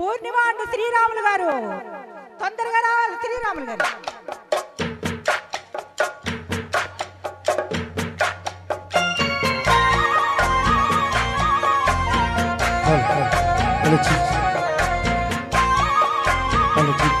పూర్ణిమ అంటే శ్రీరాములు గారు. తొందరగా రావాలి శ్రీరాములు గారు. Hello hello.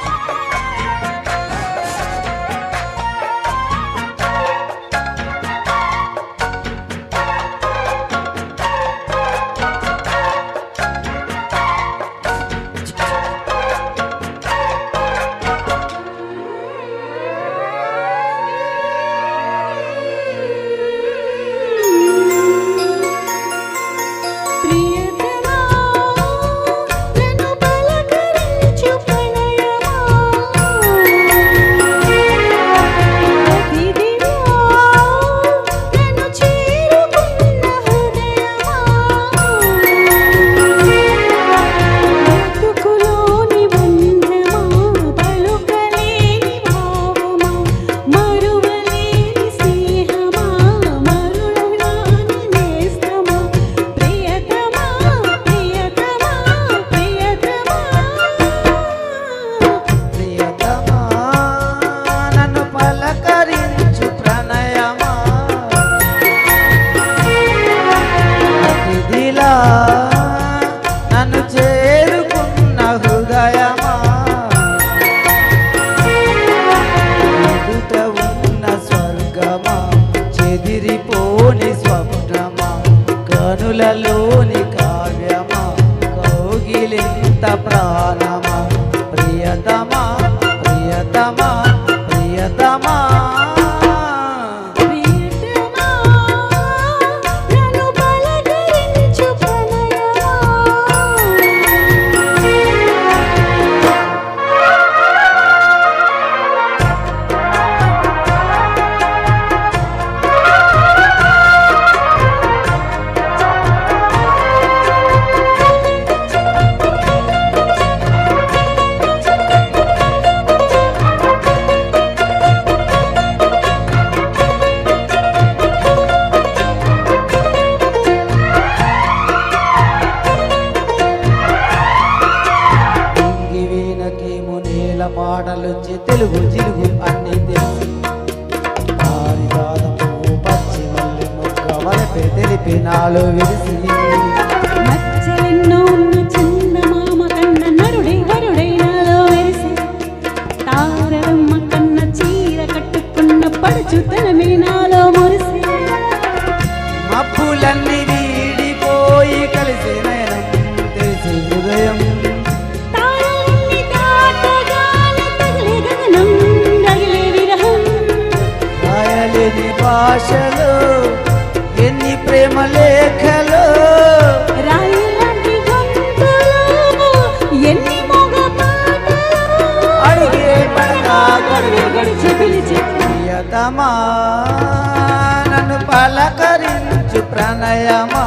కనులలోని కావ్యమా? కౌగిలింత ప్రాణమా? ప్రియతమా ప్రియతమా? పాటలొచ్చి తెలుగు జిలుగు అన్ని తెలిసి. పారిజాతము పచ్చి మల్లె మొక్క వలపే తెలిపి నాలో విరిసి పడుచుతనమే నాలో మురిసే. మబ్బులన్నీ వీడిపోయి కలిసి భాషలో ఎన్ని ప్రేమ లేఖలు. అడిగే పడగా గడిచి. పిలిచి ప్రియతమా నన్ను పలకరించు ప్రణయమా.